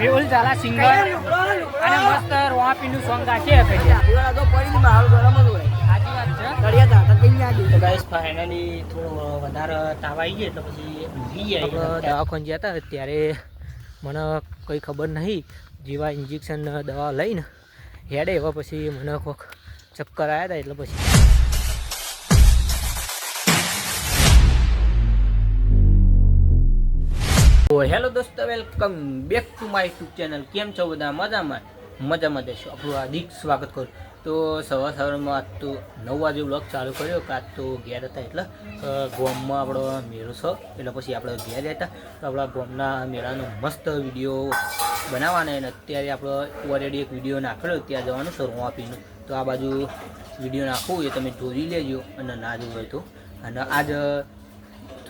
Mehul Jhala singer અને મસ્ત રોહાપીનું song ગાશે કઈ પૂરા તો પડી માલ ગરમ જ હોય. સાચી વાત છે. તળિયા તા કઈ ના તો ગાઈસ ફાઇનલી થોડો વધારે તાવ આવી ગયો એટલે પછી ઊંઘી ગયા દવાખાને ગયા હતા ત્યારે મને કંઈ ખબર નહીં જેવા ઇન્જેક્શન દવા લઈને હેડે એવા પછી મને કોઈક ચક્કર આવ્યા હતા એટલે પછી હેલો દોસ્તો, welcome back to my YouTube channel. કેમ છો બધા? મજામાં? મજામાં દેશો આપણું હાર્દિક સ્વાગત કરું. તો સવાર સવારમાં આજ તો નવ વાગે બ્લોગ ચાલુ કર્યો, કે આજ તો ઘેર હતા એટલે ગોમમાં આપણો મેળો છો. એટલે પછી આપણે ઘેર હતા. તો આપણા ગોમના મેળાનો મસ્ત વીડિયો બનાવવાના અને અત્યારે આપણો ઓલરેડી એક વીડિયો નાખેલો, ત્યાં જવાનું છે આપીને તો આ બાજુ વીડિયો નાખવું એ તમે જોઈ લેજો અને ના જોવું હોય તો. અને આજ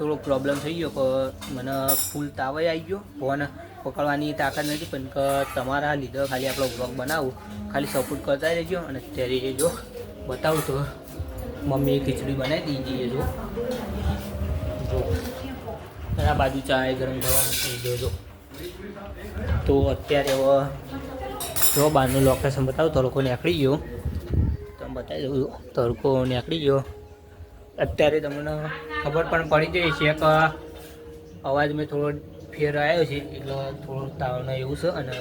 થોડો પ્રોબ્લેમ થઈ ગયો કે મને ફૂલ તાવ આવી ગયો. ફોન પકડવાની તાકાત નથી, પણ કે તમારા લીધે ખાલી આપણો બ્લોગ બનાવું. ખાલી સપોર્ટ કરતા રહેજો અને અત્યારે જો બતાવું તો મમ્મીએ ખીચડી બનાવી દીધી એ જો. આ બાજુ ચા એ ગરમ થવા મૂકી જોજો તો અત્યારે હવે જો બહારનું લોકેશન બતાવું, તડકો નીકળી ગયો. તમે બતાવી દઉં તડકો નીકળી ગયો. અત્યારે તમને ખબર પણ પડી જઈ છે કે અવાજ મેં થોડો ફેર આવ્યો છે એટલે થોડો તાવને એવું છે અને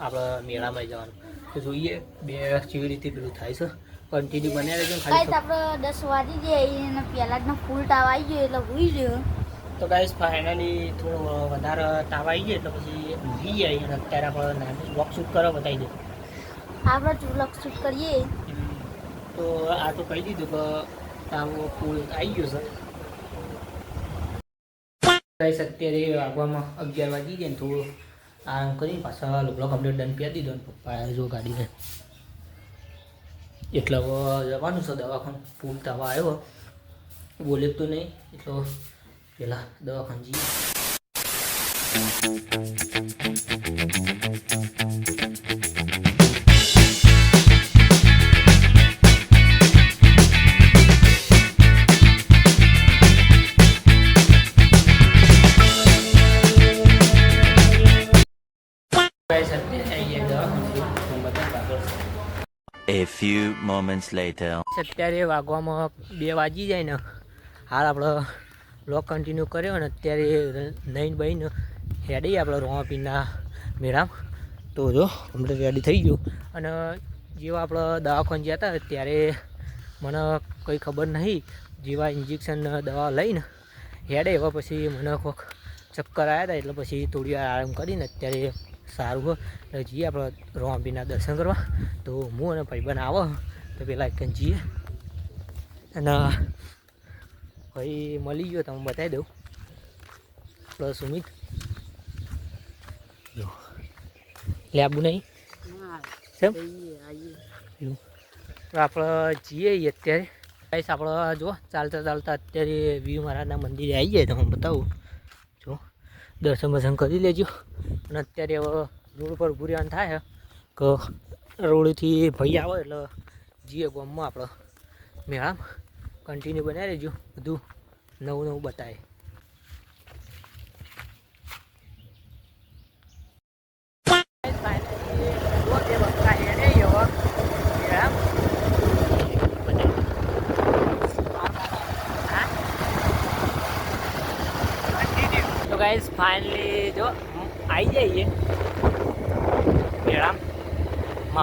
આપણે મેળામાં જવાનું. તો જોઈએ બે કેવી રીતે પેલું થાય છે. કન્ટિન્યુ બન્યા રહેજો ખાલી આપણે દસ વાગી જાય અને પહેલા જ ફૂલ તાવ આવી ગયો એટલે ભૂઈ ગયો. તો ગાઈસ ફાઇનલી થોડો વધારે તાવ આવી ગયો એટલે પછી ભૂઈ જાય અને અત્યારે આપણે નાનું વોક શૂટ કરવા બતાવી દો આપણે શૂટ કરીએ. તો આ તો કહી દીધું કે તાવ પુલ આવી ગયો સર. અત્યારે વાગવામાં અગિયાર વાગી ગયા ને થોડું. આરામ કરીને પાછા લુગડો કમ્પ્લીટ ડન પી દીધો ને પપ્પાએ જો ગાડીને એટલે જવાનું છે દવાખાનું. પુલ તાવા આવ્યો. બોલે તો નહીં, એટલો પેલા દવાખાન જઈએ. આવી ગયા દવાખાને હું બતાવતા A few moments later. અત્યારે વાગવામાં બે વાગી જાય ને. હાલ આપણે લોક કન્ટિન્યુ કર્યો ને અત્યારે નઈન બહીને હેડી આપણે રોમાપીના મેળા તો જો કમ્પ્લીટ રેડી થઈ ગયું. અને જેવા આપણે દવાખાને ગયા હતા ત્યારે મને કંઈ ખબર નહીં. જેવા ઇન્જેક્શન દવા લઈને હેડે એવા પછી મને કોઈક ચક્કર આવ્યા હતા એટલે પછી થોડી વાર આરામ કરીને અત્યારે સારું હોય એટલે જઈએ આપણે રોમાપીના દર્શન કરવા. તો હું અને ભાઈબંધ આવો. તો પેલા એક જઈએ. અને ભાઈ મળી ગયો તમે બતાવી દઉં. પ્લસ સુમિત. જો. લેબુ નહીં. કેમ આપણે જઈએ અત્યારે. ગાઈસ આપણે જો ચાલતા ચાલતા અત્યારે વીર મહારાજના મંદિરે આવી જાય તો હું બતાવું. દર્શન વર્શન કરી લેજો. અને અત્યારે હવે રોડ પર ઊભું થાય કે રોડથી ભાઈ આવે એટલે જઈએ ગામમાં આપણે મેળામાં. કન્ટિન્યુ બનાવી લેજો બધું નવું નવું બતાવે તો ગાઈસ ફાઇનલી જો આવી જઈએ મેળામ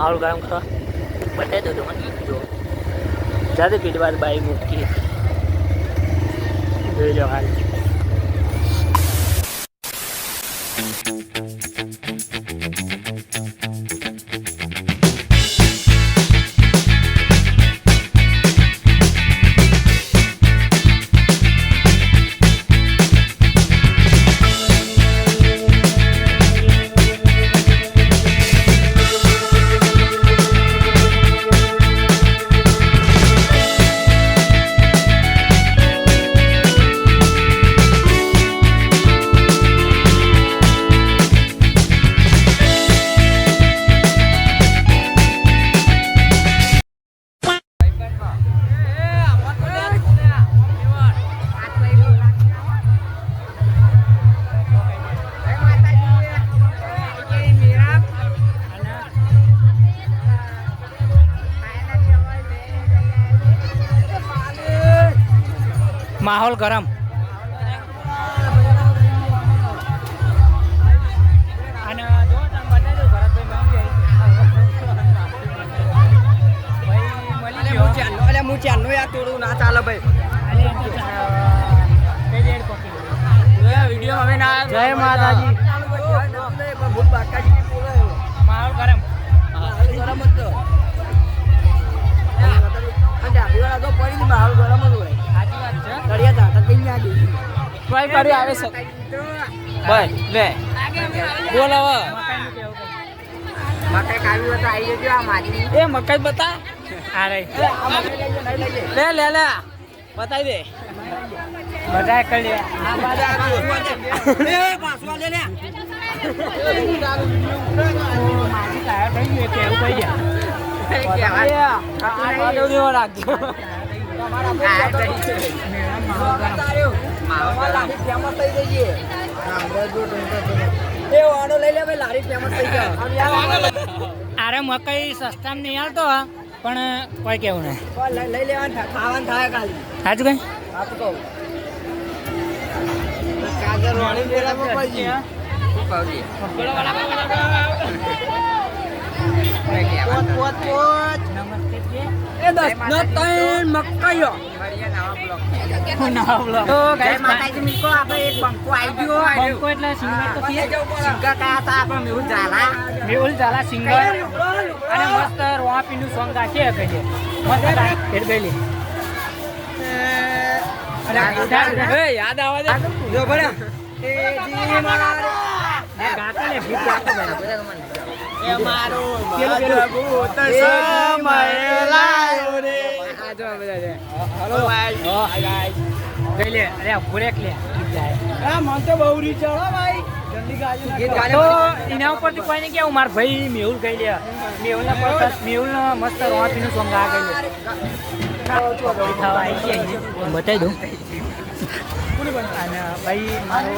માહોલ ગરમ કરવા બતાવી દો તમને જો જાતે પેલી વાર બાઈ મૂકી. જોઈ લો માહોલ ગરમ હું ચાલનો યાર તોડું ના ચાલે ભાઈ વીડિયો હવે ના જય માતાજી માહોલ ગરમ ગરમ જ તો. અને તો પડી ને માહોલ ગરમ જ હોય કોઈ કરી આવે છે બસ લે બોલ હવે મકાઈ કાવી હોય આવી જજો આ મારી એ મકાઈ બતા આ લે લે લે બતાવી દે બધા કરી લે આ બાજુ એ પાછું આ લે લે. કાયા થઈ ગયું કે એવું કહી દે રાખજો આ થઈ. માહોલ લારી ફેમસ થઈ જઈએ એ વાળો લઈ લે ભાઈ લારી ફેમસ થઈ જાય અરે મકાઈ સસ્તા નહીં આવતો પણ કોઈ કેવું નહીં લઈ લેવાનું થાય, ખાવાનું થાય ખાલી સાચું કઈ આ કહું કાગળ વાળી મેળામાં પડી ગઈ. શું પોત, પોત, પોત. એ દસ ને ત્રણ મકાઈઓ. તો જય માતાજી મિત્રો, આપણે એક બંકો આવી ગયો. બંકો એટલે સિંગર તો થઈએ. સિંગર કયા હતા? આપણે મેહુલ ઝાલા. મેહુલ ઝાલા સિંગર અને મસ્ત રોહાપીનું સોંગ ગાશે હકે છે મસ્ત ફેર ગયેલી એ, યાદ આવે છે? જો ભલે. એ જી મારા ગાતા ને ભીત ગાતો બરાબર એ મારો. ભૂત સમય લાયો રે. આ જો બધા છે. હલો. ભાઈ. ગઈ લે. અરે આ ભૂરેક લે. આ મન તો બહુ રીચ ચડો ભાઈ. જલ્દી ગાજો ગીત તો એના ઉપરથી કોઈને કેવું માર ભાઈ મેહુલ ગઈ લે. મેહુલ? ના મેહુલ ના મસ્ત રોહાપીનું સોંગ ગા ગઈ લે. બતાવી દઉં. અને ભાઈ મારો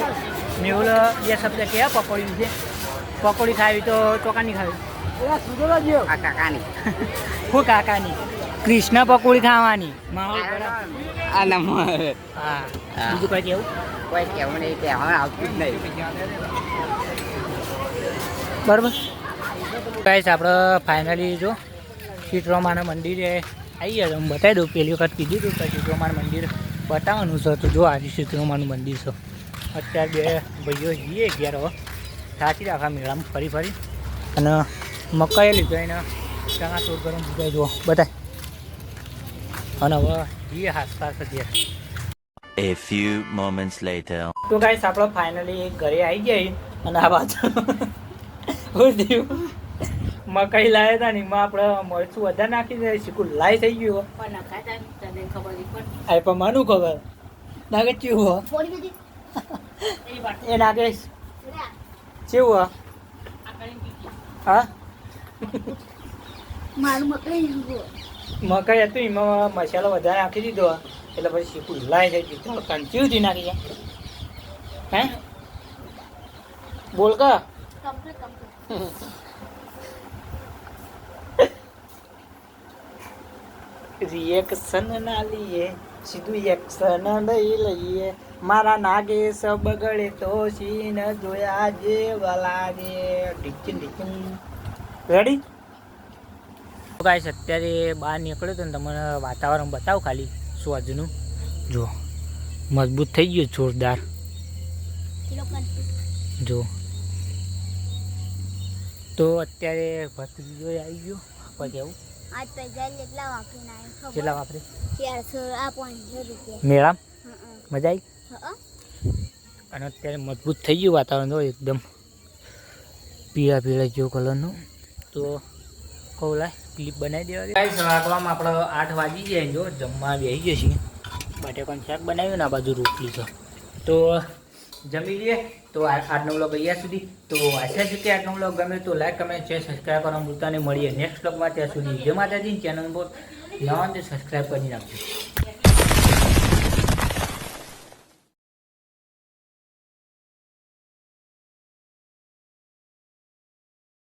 મેહુલ બે શબ્દ કે પકોડી છે. પકોડી ખાવી તો ચોકાની ખાવી. કાકાની. હું કાકાની. કૃષ્ણ પકોડી ખાવાની. માહોલ આ નંબર હા. બીજું કઈ કેવું? કોઈ કેવું નહીં કે હવે આવતું જ નહીં. બરાબર. ગાઈસ આપણે ફાઇનલી જો ચિત્રોમાના મંદિરે આવી ગયા હું બતાવી દઉં પહેલી વખત કીધું હતું કે ચિત્રોમાનું મંદિર બતાવવાનું છે. તો જો આજે ચિત્રોમાનું મંદિર છે. અત્યારે બે ભાઈઓ જઈએ ઘેર હવે સાચી રાખા મેળામાં ફરી ફરી. અને મકાઈ લીધો એને. ચણા ચોર ગરમ દીધા જુઓ. બતાય. અને હવે જઈએ હાસતા ઘેર A few moments later. તો ગાઈસ આપણે ફાઇનલી ઘરે આવી ગયા અને આ બાજુ હું થયું. મકાઈ લાવ્યા હતા ને એમાં આપણે મરચું વધારે નાખી દે શીખું લાઈ થઈ ગયું આ પણ માનું ખબર. નાગે ચેવું એ નાગે ચેવું હા? મારું મકઈ મકાઈ હતું, એમાં મસાલો વધારે નાખી દીધો. એટલે પછી શીખું લાય જાય તો કંચીવથી નાખી હે? બોલ કા? રિએક્શન ના લઈએ સીધું એક્શન લઈ લઈએ. મારા નાગે સબ બગડે તો સીન જોયા જે વલા રે ઢીકિન ઢીકિન રેડી ગાઈસ, અત્યારે બહાર નીકળ્યો તો તમને વાતાવરણ બતાવો ખાલી, સ્વજનું. જો મજબૂત થઈ ગયું જોરદાર. જો તો અત્યારે ભત્રીજો આવી ગયો. પછી કેવું? આજ પૈસા એટલા વાપરીને આવ્યો કેટલા વાપરે? ચારસો આ પાંચસો રૂપિયા મેળા મજા આવી? અને અત્યારે મજબૂત થઈ ગયું વાતાવરણ તો એકદમ પીળા પીળા જેવો કલરનું તો, કહું લાય. ક્લિપ બનાવી દેવા ગાઈસ રાખવામાં આપણે આઠ વાગી જાય જો જમવા બેસી જશે છીએ. બટેકાનું શાક બનાવ્યું ને આ બાજુ રોટલી છે તો જમી લઈએ. તો આજનો બ્લોગ અહીંયા સુધી. તો આશા છે કે આજનો બ્લોગ ગમે તો લાઈક કમેન્ટ શેર સબસ્ક્રાઈબ કરવા નહીં. મળીએ નેક્સ્ટ બ્લોગમાં ત્યાં સુધી જે માતાજી. ચેનલ પર નવા સબસ્ક્રાઈબ કરી નાખજો.